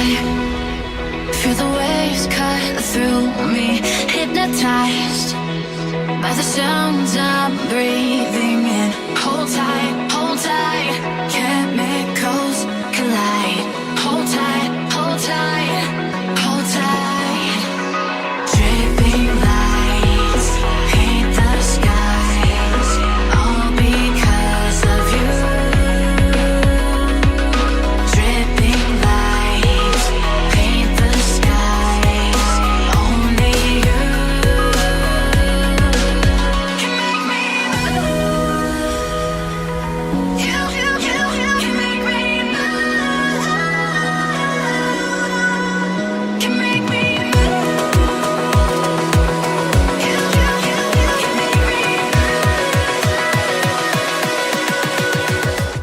high. Feel the waves cut through me, hypnotized by the sounds I'm breathing in. Hold tight, hold tight, chemicals collide. Hold tight, hold tight,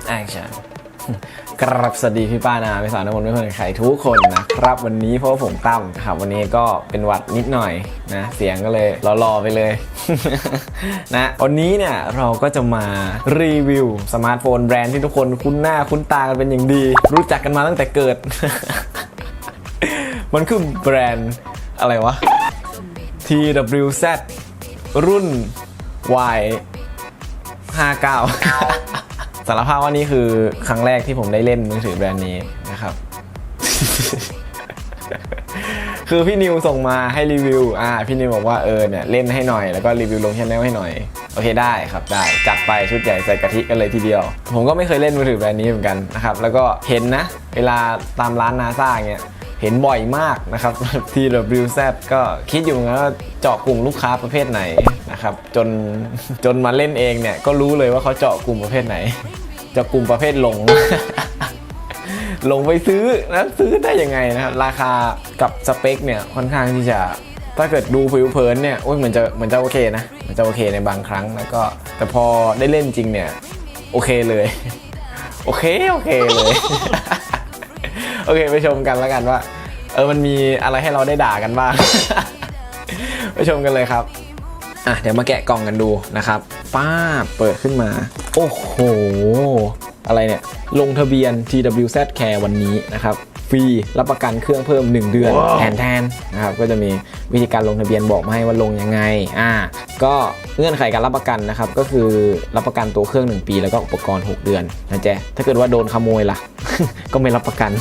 แอคชั่นกรับสวัสดีพี่ป้านาพี่สาวน้ำมนต์ไม่คนใครทุกคนนะครับ วันนี้เพราะผมตั้มครับวันนี้ก็เป็นวัดนิดหน่อยนะ เสียงก็เลยรอๆไปเลยนะวันนี้เนี่ยเราก็จะมารีวิวสมาร์ทโฟนแบรนด์ที่ทุกคนคุ้นหน้าคุ้นตากันเป็นอย่างดี รู้จักกันมาตั้งแต่เกิด มันคือแบรนด์อะไรวะ TWZ รุ่น Y 59 สารภาพว่านี่คือครั้งแรกที่ผมได้เล่นมือถือแบรนด์นี้นะครับ คือพี่นิวส่งมาให้รีวิว อ่า พี่นิวบอกว่าเออเนี่ยเล่นให้หน่อยแล้วก็รีวิวลงชแนลให้หน่อย โอเคได้ครับได้ จัดไปชุดใหญ่ใส่กะทิกันเลยทีเดียว ผมก็ไม่เคยเล่นมือถือแบรนด์นี้เหมือนกันนะครับ แล้วก็เห็นนะ เวลาตามร้านนาซาเงี้ย เห็นบ่อยมากนะครับ TWZ ก็คิดอยู่เหมือนกันว่าเจาะกลุ่มลูกค้าประเภทไหนนะครับจนจนมาเล่นเองเนี่ยก็รู้เลยว่าเขาเจาะกลุ่มประเภทไหน เจาะกลุ่มประเภทหลงลงไปซื้อนะซื้อได้ยังไงนะครับราคากับสเปคเนี่ยค่อนข้างที่จะถ้าเกิดดูผิวเผินเนี่ยโอ้ยเหมือนจะเหมือนจะโอเคนะเหมือนจะโอเคในบางครั้งแล้วก็แต่พอได้เล่นจริงเนี่ย โอเคเลย โอเค โอเคเลย โอเคไปชมกันแล้วกันว่า เออมันมีอะไรให้เราได้ด่ากันบ้าง ไปชมกันเลยครับอะเดี๋ยวมาแกะกล่องกันดูนะครับป้าเปิดขึ้นมา โอ้โห อะไรเนี่ย ลงทะเบียน TWZ Care วันนี้นะครับ ฟรีรับประกันเครื่องเพิ่ม 1 เดือนแทนแทนนะครับก็จะมีวิธีการลงทะเบียนบอกมาให้ว่าลงยังไงอ่าก็เงื่อนไขการรับประกันนะครับก็คือรับประกันตัวเครื่อง 1 ปี แล้วก็อุปกรณ์ 6 เดือนนะจ๊ะถ้าเกิดว่าโดนขโมยล่ะ ก็ไม่รับประกัน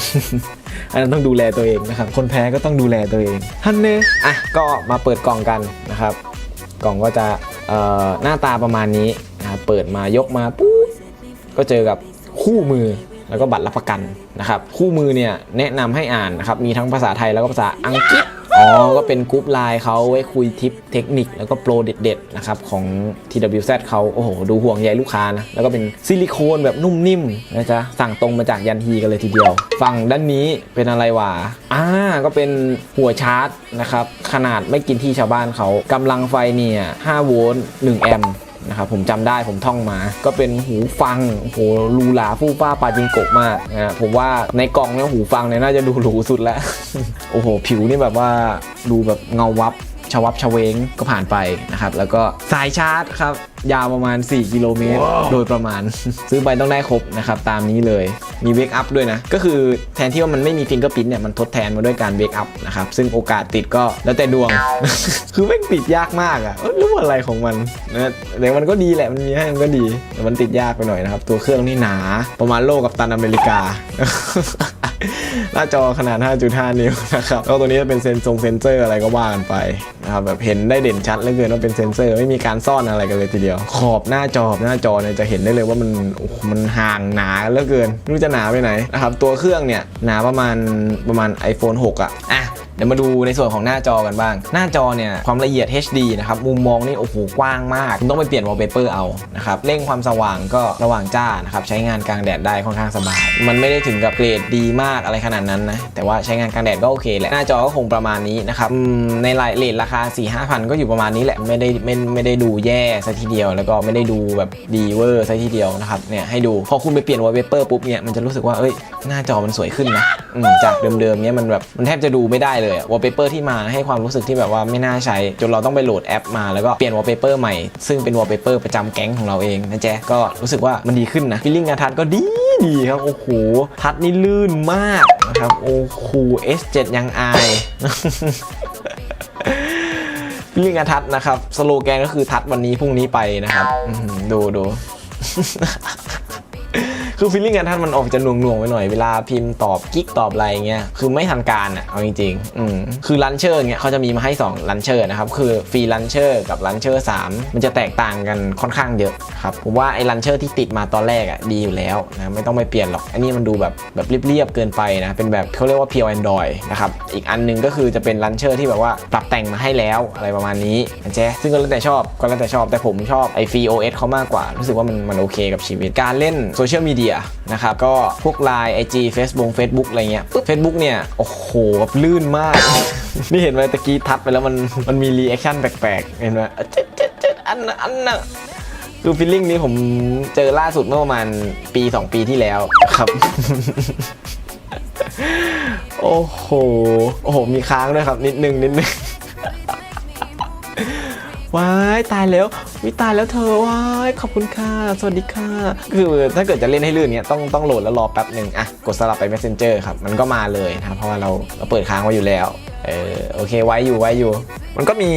อันนั้นต้องดูแลตัวเองนะครับคนแพ้ก็ต้องดูแลตัวเองท่านเนอะก็มาเปิดกล่องกันนะครับ กล่องก็จะเอ่อหน้าตาประมาณนี้นะครับเปิดมายกมาปุ๊บก็เจอกับคู่มือ แล้วก็บัตรรับประกันนะครับคู่มือเนี่ยแนะนำให้อ่านนะครับมีทั้งภาษาไทยแล้วก็ภาษาอังกฤษอ๋อ ก็เป็นกรุ๊ปไลน์เขาไว้คุยทิปเทคนิคแล้วก็โปรเด็ดๆนะครับของ TWZ เขาโอ้โห ดูห่วงใยลูกค้านะ แล้วก็เป็นซิลิโคนแบบนุ่มนิ่มนะจ๊ะ สั่งตรงมาจากยันฮีกันเลยทีเดียว ฝั่งด้านนี้เป็นอะไรวะอ่า ก็เป็นหัวชาร์จนะครับ ขนาดไม่กินที่ชาวบ้านเขากำลังไฟเนี่ย 5 โวลต์ 1 แอมป์ นะครับผมจำได้ผมท่องมา ก็เป็นหูฟังโหลูลาฟู่ป้าปาจิงโกะมากนะผมว่าในกล่องเนี่ยหูฟังเนี่ยน่าจะดูหรูสุดแล้ว โอ้โห ผิวนี่แบบว่าดูแบบเงาวับ ชวับชเวงก็ผ่านไปนะครับ แล้วก็สายชาร์จครับ ยาวประมาณ 4 กิโลเมตร โดยประมาณ ซื้อไปต้องได้ครบนะครับตามนี้เลยมีเวกอัพด้วยนะ ก็คือแทนที่ว่ามันไม่มีฟิงเกอร์พินเนี่ยมันทดแทนมาด้วยการเวกอัพนะครับ ซึ่งโอกาสติดก็แล้วแต่ดวง คือแม่งติดยากมากอะ่ะเอ้ยรู้อะไรของมันนะแต่มันก็ดีแหละมันมีให้มันก็ดีแต่มันติดยากไปหน่อยนะครับ ตัวเครื่องนี่หนา ประมาณโลกกับตันอเมริกา หน้าจอขนาด 5.5 นิ้วนะครับแล้วตัวนี้จะเป็นเซนซงเซนเซอร์อะไรก็ว่ากันไปนะครับแบบเห็นได้เด่นชัดเหลือเกินว่าเป็นเซนเซอร์ไม่มีการซ่อนอะไรกันเลยทีเดียว ขอบหน้าจอหน้าจอเนี่ยจะเห็นได้เลยว่ามันมันห่างหนาเหลือเกินไม่รู้จะหนาไปไหนนะครับตัวเครื่องเนี่ยหนาประมาณประมาณ iPhone 6 อะอะ เดี๋ยวมาดูในส่วนของหน้าจอกันบ้าง หน้าจอเนี่ยความละเอียด HD นะครับมุมมองนี่โอ้โหกว้างมากคุณต้องไปเปลี่ยนวอลเปเปอร์เอานะครับเร่งความสว่างก็ระหว่างจ้านะครับใช้งานกลางแดดได้ค่อนข้างสบาย มันไม่ได้ถึงกับเกรดดีมากอะไรขนาดนั้นนะแต่ว่าใช้งานกลางแดดก็โอเคแหละหน้าจอก็คงประมาณนี้นะครับในรายเลทราคา 4 5 0 0 0 ก็อยู่ประมาณนี้แหละไม่ได้ไม่ไม่ได้ดูแย่ซะทีเดียว แล้วก็ไม่ได้ดูแบบดีเวอร์ซะทีเดียวนะครับเนี่ยให้ดูพอคุณไปเปลี่ยนวอลเปเปอร์ปุ๊บเนี่ยมันจะรู้สึกว่าเอ้ยหน้าจอมันสวยขึ้นนะจากเดิมๆเนี่ยมันแบบมันแทบจะดูไม่ได้เลยวอลเปเปอร์ที่มาให้ความรู้สึกที่แบบว่าไม่น่าใช้ จนเราต้องไปโหลดแอปมาแล้วก็เปลี่ยนวอลเปเปอร์ใหม่ ซึ่งเป็นวอลเปเปอร์ประจำแก๊งของเราเองนะแจ๊ะก็รู้สึกว่ามันดีขึ้นนะฟีลลิ่งกาทัชก็ดีดีครับ โอ้โห ทัชนี่ลื่นมากนะครับ โอ้คู S7 ยังอายฟิลลิ่งอาทัศน์นะครับ สโลแกนก็คือทัดวันนี้พรุ่งนี้ไปนะครับ อื้อหือดูดู คือฟีลลิ่งการท่านมันออกจะหน่วงๆไปหน่อยเวลาพิมพ์ตอบกิ๊กตอบอะไรเงี้ยคือไม่ทันการอะเอาจริงๆอืมคือลันเชอร์เงี้ยเขาจะมีมาให้2ลันเชอร์นะครับคือฟรีลันเชอร์กับลันเชอร์3มันจะแตกต่างกันค่อนข้างเยอะครับผมว่าไอ้ลันเชอร์ที่ติดมาตอนแรกอะดีอยู่แล้วนะไม่ต้องไปเปลี่ยนหรอก อันนี้มันดูแบบแบบเรียบๆเกินไปนะเป็นแบบเขาเรียกว่า Pure Android นะครับอีกอันหนึงก็คือจะเป็นลันเชอร์ที่แบบว่าปรับแต่งมาให้แล้วอะไรประมาณนี้นะเจ๊ซึ่งก็แล้วแต่ชอบก็แล้วแต่ชอบแต่ผมชอบไอ้ฟรี OS เขามากกว่า รู้สึกว่ามันมันโอเคกับชีวิตการเล่นโซเชียลมีเดียนะครับก็พวก Line IG Facebook Facebook อะไรเงี้ยปุ๊บ Facebook เนี่ย โอ้โหแบบลื่นมาก นี่เห็นไหมตะกี้ทัดไปแล้วมันมันมีรีแอคชั่นแปลกๆ เห็นไหมเจ๊ดเจ๊ดเจ๊ดอันน่ะอันน่ะคือฟีลลิ่งนี้ผมเจอล่าสุดเมื่อประมาณปี 2 ปีที่แล้วครับ โอ้โห โอ้โห มีค้างด้วยครับ นิดนึง นิดนึง ว้ายตายแล้ววิตายแล้วเธอว้ายขอบคุณค่ะ สวัสดีค่ะ คือถ้าเกิดจะเล่นให้ลื่นเนี่ยต้องต้องโหลดแล้วรอแป๊บหนึ่งอะกดสลับไป Messenger ครับมันก็มาเลยนะเพราะว่าเราเราเปิดค้างไว้อยู่แล้วเออโอเคไว้อยู่ไว้อยู่ มันก็มี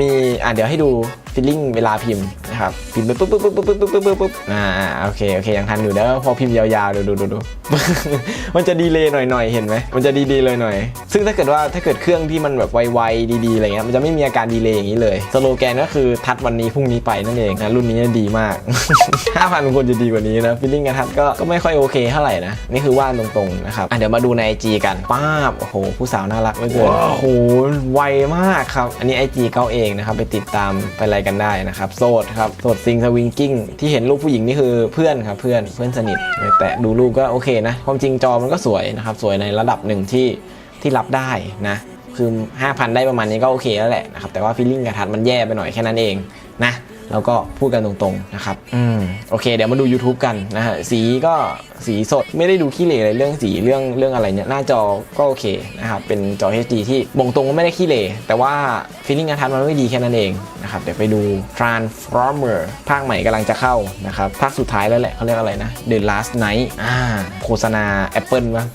มีอะเดี๋ยวให้ดูฟีลลิ่งเวลาพิมพ์ ครับพิมพ์ไปปุ๊บปุ๊บปุ๊บปุ๊บปุ๊บปุ๊บปุ๊บปุ๊บอ่าโอเคโอเคยังทันอยู่เด้อพอพิมพ์ยาวๆดูดูดูดูมันจะดีเลย์หน่อยๆเห็นไหมมันจะดีดีเลยหน่อยๆซึ่งถ้าเกิดว่าถ้าเกิดเครื่องที่มันแบบไวๆดีๆอะไรเงี้ยมันจะไม่มีอาการดีเลย์อย่างนี้เลยสโลแกนก็คือทัดวันนี้พรุ่งนี้ไปนั่นเองนะรุ่นนี้ดีมาก5,000คนจะดีกว่านี้นะฟีลลิ่งการทัดก็ก็ไม่ค่อยโอเคเท่าไหร่นะนี่คือว่านตรงๆนะครับอะเดี๋ยวมาดูใน IG กันป้าบโอ้โหผู้สาวน่ารักเหลือเกินโอ้โหไวมากครับอันนี้ IG เก้าเองนะครับไปติดตามไปอะไรกันได้นะครับโสดครับโสดซิงสวิงกิ้งที่เห็นรูปผู้หญิงนี่คือเพื่อนครับเพื่อนเพื่อนสนิทแต่ดูรูปก็โอเคนะความจริงจอมันก็สวยนะครับสวยในระดับหนึ่งที่ที่รับได้นะคือ 5,000 ได้ประมาณนี้ก็โอเคแล้วแหละนะครับแต่ว่าฟีลลิ่งกระทัดมันแย่ไปหน่อยแค่นั้นเองนะ แล้วก็พูดกันตรงๆนะครับอืมโอเค เดี๋ยวมาดู YouTube กันนะฮะสีก็สีสดไม่ได้ดูขี้เหร่อะไรเรื่องสีเรื่องเรื่องอะไรเนี่ยหน้าจอก็โอเคนะครับเป็นจอ HD ที่บ่งตรงว่าไม่ได้ขี้เหร่แต่ว่าฟีลลิ่งการทัดมันไม่ดีแค่นั้นเองนะครับเดี๋ยวไปดู Transformer ภาคใหม่กำลังจะเข้านะครับภาคสุดท้ายแล้วแหละเขาเรียกอะไรนะ The Last Night อ่าโฆษณา Apple มั้ง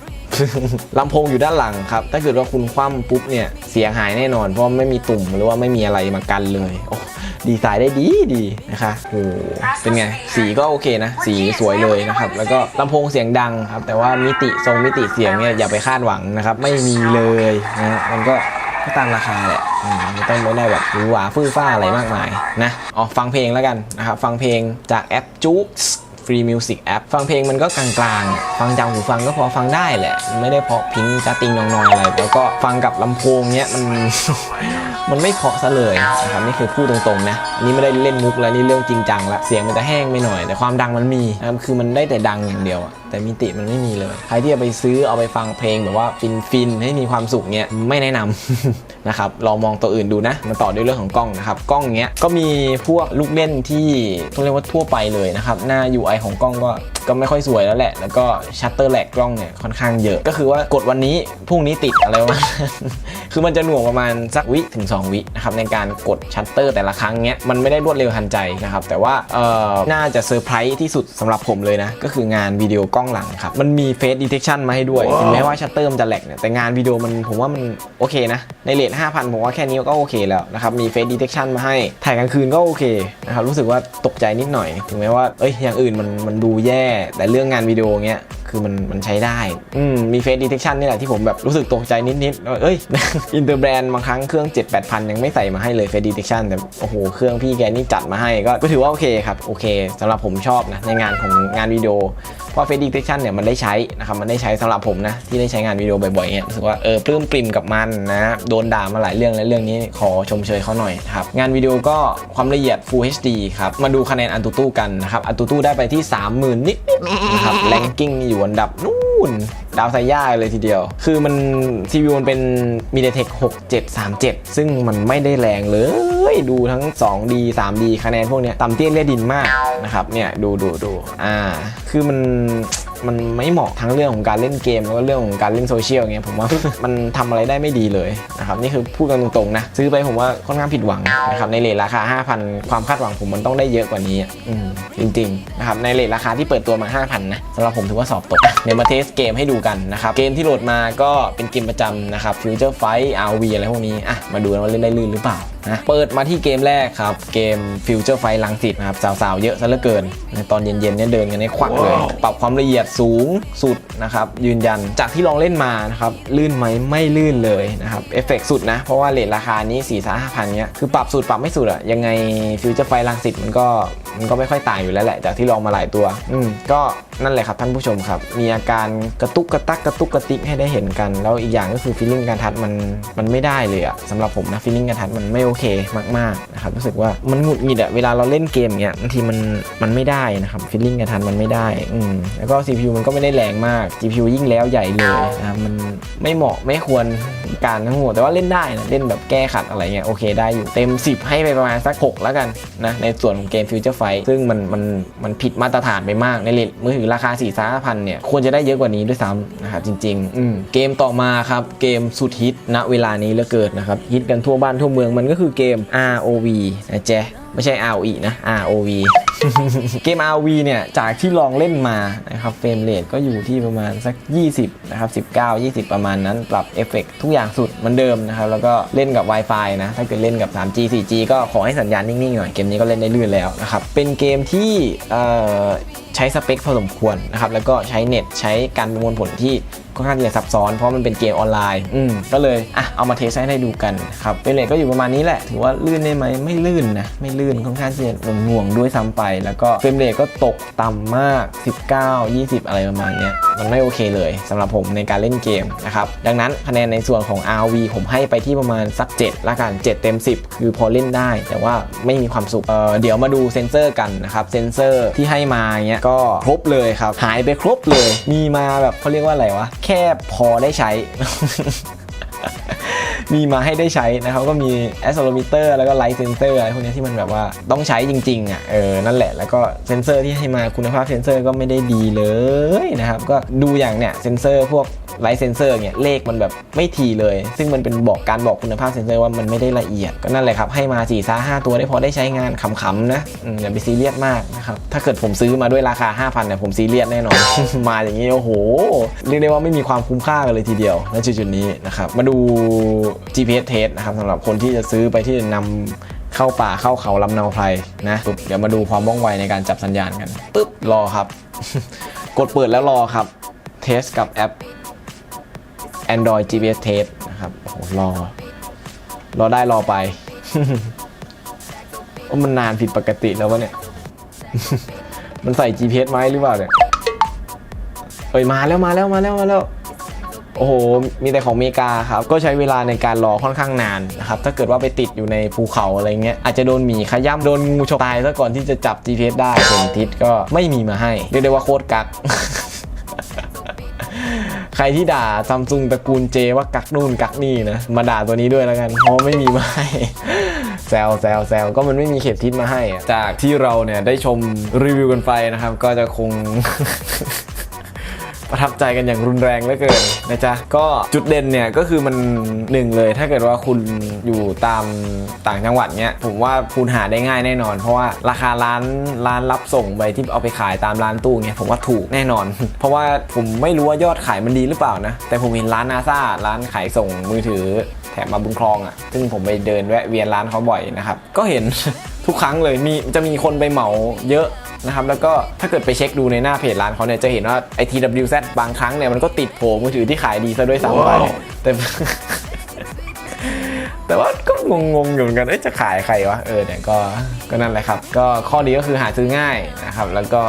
ลำโพงอยู่ด้านหลังครับ ถ้าเกิดว่าคุณคว่ำปุ๊บเนี่ย เสียงหายแน่นอน เพราะไม่มีตุ่มหรือว่าไม่มีอะไรมากันเลย โอ้ ดีไซน์ได้ดีดีนะคะโอ้เป็นไง สีก็โอเคนะ สีสวยเลยนะครับ แล้วก็ลำโพงเสียงดังครับ แต่ว่ามิติทรงมิติเสียงเนี่ยอย่าไปคาดหวังนะครับ ไม่มีเลยนะมันก็ก็ตามราคาแหละมไม่ต้องไม่ได้แบบหรูหราฟื้นฟ้าอะไรมากมายนะ อ๋อ ฟังเพลงแล้วกันนะครับ ฟังเพลงจากแอปจุ๊ก ฟรีมิวสิกแอปฟังเพลงมันก็กลางๆ ฟังจากหูฟังก็พอฟังได้แหละ ไม่ได้เพาะพิงจัติงนองๆอะไร แล้วก็ฟังกับลำโพงเนี้ยมันมันไม่เพาะซะเลยนะครับนี่คือพูดตรงๆนะอันนี้ไม่ได้เล่นมุกแล้วนี่เรื่องจริงจังละเสียงมันจะแห้งไปหน่อย แต่ความดังมันมีนะครับคือมันได้แต่ดังอย่างเดียวอะแต่มิติมันไม่มีเลย ใครที่จะไปซื้อเอาไปฟังเพลงแบบว่าฟินฟินๆให้มีความสุขเนี้ยไม่แนะนำ นะครับลองมองตัวอื่นดูนะมันต่อด้วยเรื่องของกล้องนะครับกล้องเนี้ยก็มีพวกลูกเล่นที่ต้องเรียกว่าทั่วไปเลยนะครับหน้า UI ของกล้องก็ก็ไม่ค่อยสวยแล้วแหละ แล้วก็ชัตเตอร์แหลกกล้องเนี่ยค่อนข้างเยอะ ก็คือว่ากดวันนี้พรุ่งนี้ติดอะไรประมาณคือมันจะหน่วงประมาณสักวิถึง 2 วินะครับในการกดชัตเตอร์แต่ละครั้งเนี้ยมันไม่ได้รวดเร็วทันใจนะครับแต่ว่าเอ่อน่าจะเซอร์ไพรส์ที่สุดสำหรับผมเลยนะ ก็คืองานวิดีโอกล้องหลังครับ มันมีเฟสดีเทคชันมาให้ด้วยถึงแม้ว่าชัตเตอร์มันจะแหลกเนี่ยแต่งานวิดีโอมันผมว่ามันโอเคนะในเลท5,000ผมว่าแค่นี้ก็โอเคแล้วนะครับ มีเฟสดีเทคชันมาให้ ถ่ายกลางคืนก็โอเคนะครับ รู้สึกว่าตกใจนิดหน่อย ถึงแม้ว่า เอ้ย อย่างอื่นมันมันดูแย่ แต่เรื่องงานวิดีโอเงี้ย คือมันมันใช้ได้อืมมีเฟสดีเทคชันนี่แหละที่ผมแบบรู้สึกตกใจนิดๆว่าเอ้ยอินเตอร์แบรนด์บางครั้งเครื่อง 7 8 0 0 ยังไม่ใส่มาให้เลยเฟสดีเทคชันแต่โอ้โหเครื่องพี่แกนี่จัดมาให้ก็ก็ถือว่าโอเคครับโอเคสำหรับผมชอบนะในงานของงานวิดีโอเพราะ Face Detection เนี่ยมันได้ใช้นะครับมันได้ใช้สำหรับผมนะที่ได้ใช้งานวิดีโอบ่อยๆเนี่ยรู้สึกว่าเออปลื้มปริ่มกับมันนะโดนด่ามาหลายเรื่องและเรื่องนี้ขอชมเชยเขาหน่อยครับงานวิดีโอก็ความละเอียด Full HD ครับมาดูคะแนนอันตูตู้กันนะครับอันตูตู้ได้ไปที่ 30,000นิดๆนะครับแรงกิ้งอยู่อันดับนู่นดาวไซย่าเลยทีเดียว คือมัน CPU มันเป็น MediaTek 6737 ซึ่งมันไม่ได้แรงเลย ดูทั้ง 2D 3D คะแนนพวกเนี้ยต่ำเตี้ยเลียดินมากนะครับ เนี่ย ดูดูดูอ่า คือมัน มันไม่เหมาะทั้งเรื่องของการเล่นเกมแล้วก็เรื่องของการเล่นโซเชียลเงี้ยผมว่ามันทำอะไรได้ไม่ดีเลยนะครับนี่คือพูดกันตรงๆนะซื้อไปผมว่าค่อนข้างผิดหวังนะครับในเลทราคา 5,000 ความคาดหวังผมมันต้องได้เยอะกว่านี้อืมจริงๆนะครับในเลทราคาที่เปิดตัวมา 5,000 นะสำหรับผมถือว่าสอบตกเดี๋ยวมาเทสเกมให้ดูกันนะครับเกมที่โหลดมาก็เป็นเกมประจำนะครับ Future Fight RV อะไรพวกนี้อะมาดูกันว่าเล่นได้ลื่นหรือเปล่า นะเปิดมาที่เกมแรกครับ เกม Future Fight ลังสิตนะครับ สาวๆ เยอะซะเหลือเกินในตอนเย็นๆเนี่ยเดินกันในควักเลย ปรับความละเอียดสูงสุดนะครับ ยืนยันจากที่ลองเล่นมานะครับ ลื่นไหมไม่ลื่นเลยนะครับ เอฟเฟกต์สุดนะ เพราะว่าเลทราคานี้4ี่สห้าพันเนี้ยคือปรับสุดปรับไม่สุดอะยังไงฟิวเจอร์ไฟลังสิตมันก็มันก็ไม่ค่อยต่างอยู่แล้วแหละจากที่ลองมาหลายตัว อืมก็ นั่นแหละครับท่านผู้ชมครับ มีอาการกระตุกกระตักกระตุกกระติกให้ได้เห็นกัน แล้วอีกอย่างก็คือฟีลลิ่งการทัดมันมันไม่ได้เลยอะสำหรับผมนะฟีลลิ่งการทัดมันไม่โอเคมากๆนะครับรู้สึกว่ามันหงุดหงิดอะเวลาเราเล่นเกมเนี้ยบางทีมันมันไม่ได้นะครับฟีลลิ่งการทัดมันไม่ได้อืมแล้วก็ CPU มันก็ไม่ได้แรงมาก GPU ยิ่งแล้วใหญ่เลยนะมันไม่เหมาะไม่ควรการทั้งหมดแต่ว่าเล่นได้นะเล่นแบบแก้ขัดอะไรเงี้ยโอเคได้อยู่เต็ม 10 ให้ไปประมาณสัก 6 แล้วกันนะในส่วนของเกม Future Fight ซึ่งมันมันมันผิดมาตรฐานไปมากในเลทมือถือราคา4ี่สพันเนี่ยควรจะได้เยอะกว่านี้ด้วยซ้ำนะครับจริงๆอืมเกมต่อมาครับเกมสุดฮิตณเวลานี้เหลือเกินนะครับฮิตกันทั่วบ้านทั่วเมืองมันก็คือเกม ROV นะเจ๊ไม่ใช่ ROE นะ ROV เกม RV เนี่ย จากที่ลองเล่นมานะครับเฟรมเรทก็อยู่ที่ประมาณสัก 20 นะครับ 19 20 ประมาณนั้น ปรับเอฟเฟกทุกอย่างสุดเหมือนเดิมนะครับ แล้วก็เล่นกับ Wi-Fi นะ ถ้าเกิดเล่นกับ 3G 4G ก็ขอให้สัญญาณนิ่งๆหน่อย เกมนี้ก็เล่นได้ลื่นแล้วนะครับ เป็นเกมที่ใช้สเปคพอสมควรนะครับ แล้วก็ใช้เน็ตใช้การประมวลผลที่ ค่อนข้างที่จะซับซ้อนเพราะมันเป็นเกมออนไลน์อืมก็เลยอะเอามาเทสให้ได้ดูกันครับเฟรมเรทก็อยู่ประมาณนี้แหละ ถือว่าลื่นได้ไหมไม่ลื่นนะไม่ลื่นค่อนข้างที่จะหน่วงๆด้วยซ้ำไป แล้วก็เฟรมเรทก็ตกต่ำมาก 19 20 อะไรประมาณเนี้ยมันไม่โอเคเลยสำหรับผมในการเล่นเกมนะครับดังนั้นคะแนนในส่วนของ RV ผมให้ไปที่ประมาณสัก 7 ละกัน 7 เต็ม 10 คือพอเล่นได้ แต่ว่าไม่มีความสุขเอ่อเดี๋ยวมาดูเซนเซอร์กันนะครับเซนเซอร์ที่ให้มาเงี้ยก็ครบเลยครับหายไปครบเลย มีมาแบบเขาเรียกว่าอะไรวะแค่พอได้ใช้ มีมาให้ได้ใช้นะครับก็มีแอสโซลมิเตอร์แล้วก็ไลท์เซนเซอร์อะไรพวกนี้ที่มันแบบว่าต้องใช้จริงๆอะเออนั่นแหละแล้วก็เซนเซอร์ที่ให้มาคุณภาพเซนเซอร์ก็ไม่ได้ดีเลยนะครับก็ดูอย่างเนี่ยเซนเซอร์พวก ไลท์เซนเซอร์เนี่ยเลขมันแบบไม่ทีเลย ซึ่งมันเป็นบอกการบอกคุณภาพเซนเซอร์ว่ามันไม่ได้ละเอียด ก็นั่นแหละครับ ให้มา4ี่ซ่าห้าตัวได้พอได้ใช้งานขำๆนะอย่าไปซีเรียสมากนะครับ ถ้าเกิดผมซื้อมาด้วยราคา 5,000เนี่ยผมซีเรียสแน่นอน มาอย่างนี้โอ้โห เรียกได้ว่าไม่มีความคุ้มค่ากันเลยทีเดียวณจุดๆนี้นะครับมาดู GPS test นะครับสำหรับคนที่จะซื้อไปที่จะนำเข้าป่าเข้าเขาลำเนาไพรนะปุ๊บเดี๋ยวมาดูความว่องไวในการจับสัญญาณกันปึ๊บรอครับ กดเปิดแล้วรอครับ เทสกับแอป Android GPS test นะครับโอ้โหรอ รอได้รอไปโอ้มันนานผิดปกติแล้ววะเนี่ย มันใส่ GPS ไหมหรือเปล่าเนี่ยเอ้ยมาแล้วมาแล้วมาแล้วมาแล้ว โอ้โห มีแต่ของอเมริกาครับ ก็ใช้เวลาในการรอค่อนข้างนานนะครับ ถ้าเกิดว่าไปติดอยู่ในภูเขาอะไรเงี้ย อาจจะโดนหมีขย้ำโดนงูฉกตายซะก่อนที่จะจับ GPS ได้ส่วนทิศก็ไม่มีมาให้ เรียกได้ว่าโคตรกัก ใครที่ด่าซัมซุงตระกูลเจว่ากักนู่นกักนี่นะ มาด่าตัวนี้ด้วยแล้วกัน เพราะไม่มีมาให้แซวแซวแซวก็มันไม่มีเข็มทิศมาให้ จากที่เราเนี่ยได้ชมรีวิวกันไปนะครับ ก็จะคง ประทับใจกันอย่างรุนแรงเหลือเกินนะจ๊ะก็จุดเด่นเนี่ยก็คือมันหนึ่งเลย ถ้าเกิดว่าคุณอยู่ตามต่างจังหวัดเนี้ยผมว่าคุณหาได้ง่ายแน่นอน เพราะว่าราคาร้านร้านรับส่งไปที่เอาไปขายตามร้านตู้เนี้ยผมว่าถูกแน่นอน เพราะว่าผมไม่รู้ว่ายอดขายมันดีหรือเปล่านะ แต่ผมเห็นร้านนาซาร้านขายส่งมือถือแถมมาบุญคลองอะ่ะ ซึ่งผมไปเดินแวะเวียนร้านเขาบ่อยนะครับ ก็เห็นทุกครั้งเลยมีจะมีคนไปเหมาเยอะ นะครับแล้วก็ถ้าเกิดไปเช็คดูในหน้าเพจร้านเขาเนี่ยจะเห็นว่าไอ TWZ บางครั้งเนี่ยมันก็ติดโผล่มือถือที่ขายดีซะด้วยซ้ำไปแต่แต่ว่าก็งงๆอยู่เหมือนกันเอ๊ะจะขายใครวะเออเนี่ยก็ก็นั่นแหละครับ ก็ข้อดีก็คือหาซื้อง่ายนะครับ แล้วก็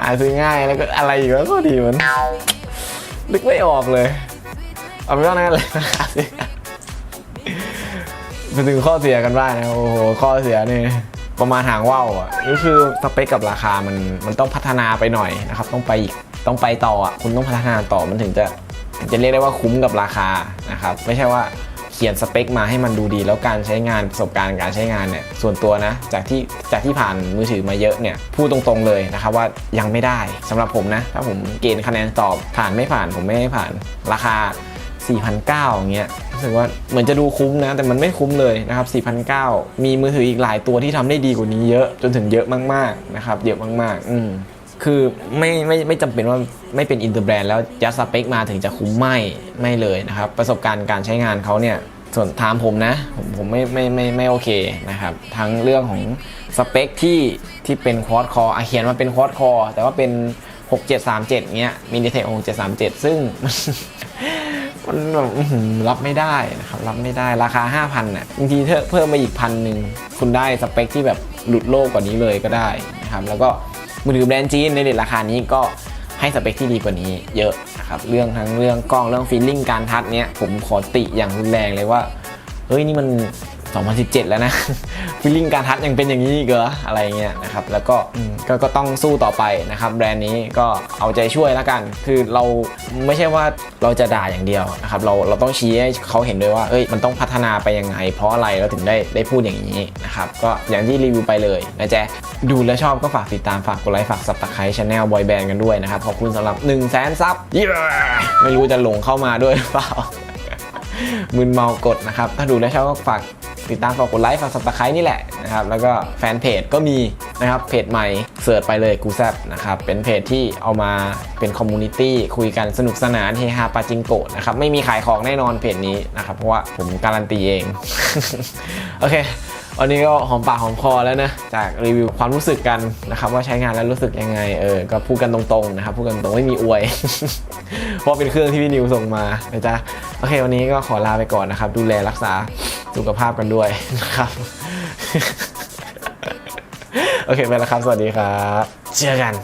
หาซื้อง่ายแล้วก็อะไรอีกแล้วก็ดีเหมือนนึกไม่ออกเลย เอาเป็นว่านั่นเลยหาซื้อง่ายมาถึงข้อเสียกันบ้างนะโอ้โหข้อเสียนี่ ประมาณหางว่าวอะก็คือสเปคกับราคามันมันต้องพัฒนาไปหน่อยนะครับ ต้องไปอีกต้องไปต่ออะคุณต้องพัฒนาต่อมันถึงจะจะเรียกได้ว่าคุ้มกับราคานะครับ ไม่ใช่ว่าเขียนสเปคมาให้มันดูดี แล้วการใช้งานประสบการณ์การใช้งานเนี่ยส่วนตัวนะ จากที่จากที่ผ่านมือถือมาเยอะเนี่ยพูดตรงๆเลยนะครับว่ายังไม่ได้สำหรับผมนะ ถ้าผมเกณฑ์คะแนนตอบผ่านไม่ผ่านผมไม่ให้ผ่านราคา 4,900อย่างเงี้ยึกว่าเหมือนจะดูคุ้มนะ แต่มันไม่คุ้มเลยนะครับ4,900มีมือถืออีกหลายตัวที่ทำได้ดีกว่านี้เยอะจนถึงเยอะมากๆนะครับเยอะมากๆ อืมคือไม่ไม่ไม่จำเป็นว่าไม่เป็นอินเตอร์แบรนด์แล้วยัดสเปคมาถึงจะคุ้มไม่ไม่เลยนะครับ ประสบการณ์การใช้งานเขาเนี่ยส่วนถามผมนะ ผมผมไม่ไม่ไม่ไม่โอเคนะครับ ทั้งเรื่องของสเปคที่ที่เป็นควอดคอเขียนมาเป็นควอดคอแต่ว่าเป็น 6737เงี้ยมินิเทค6737 ซึ่ง มันแบบรับไม่ได้นะครับรับไม่ได้ราคา 5,000น่ะบางทีเธอเพิ่มมาอีกพันหนึ่งคุณได้สเปคที่แบบหลุดโลกกว่านี้เลยก็ได้นะครับแล้วก็มือถือแบรนด์จีนในเด็ดราคานี้ก็ให้สเปคที่ดีกว่านี้เยอะนะครับเรื่องทั้งเรื่องกล้องเรื่องฟีลลิ่งการทัดเนี้ยผมขอติอย่างรุนแรงเลยว่าเฮ้ยนี่มัน 2017 แล้วนะฟีลลิ่งการทัชยังเป็นอย่างนี้อีกเหรออะไรเงี้ยนะครับแล้วก็อืมก็ก็ต้องสู้ต่อไปนะครับแบรนด์นี้ก็เอาใจช่วยแล้วกัน คือเราไม่ใช่ว่าเราจะด่าอย่างเดียวนะครับเราเราต้องชี้ให้เขาเห็นด้วยว่าเอ้ยมันต้องพัฒนาไปยังไง เพราะอะไรเราถึงได้ได้พูดอย่างนี้นะครับก็อย่างที่รีวิวไปเลยนะจ๊ะดูแล้วชอบก็ฝากติดตามฝากกดไลค์ฝากสับตะไคร้ช anel บอยแบนด์กันด้วยนะครับขอบคุณสำหรับ 1 0 0 0 0แสนซับเย้ไม่รู้จะหลงเข้ามาด้วยหรือเปล่ามึนเมากดนะครับ ถ้าดูแล้วชอบก็ฝาก ติดตามฝากกดไลค์ฝากสับตะไคร้นี่แหละนะครับแล้วก็แฟนเพจก็มีนะครับเพจใหม่เสิร์ชไปเลยกูแซบนะครับเป็นเพจที่เอามาเป็นคอมมูนิตี้คุยกันสนุกสนานเฮฮาปาจิงโกะนะครับไม่มีขายของแน่นอนเพจนี้นะครับเพราะว่าผมการันตีเอง โอเควันนี้ก็หอมปากหอมคอแล้วนะ จากรีวิวความรู้สึกกันนะครับว่าใช้งานแล้วรู้สึกยังไงเออก็พูดกันตรงๆนะครับพูดกันตรงไม่มีอวย เพราะเป็นเครื่องที่พี่นิวส่งมานะจ๊ะโอเค วันนี้ก็ขอลาไปก่อนนะครับ ดูแลรักษา สุขภาพกันด้วยนะครับ โอเคไปแล้วครับ สวัสดีครับ เจอกัน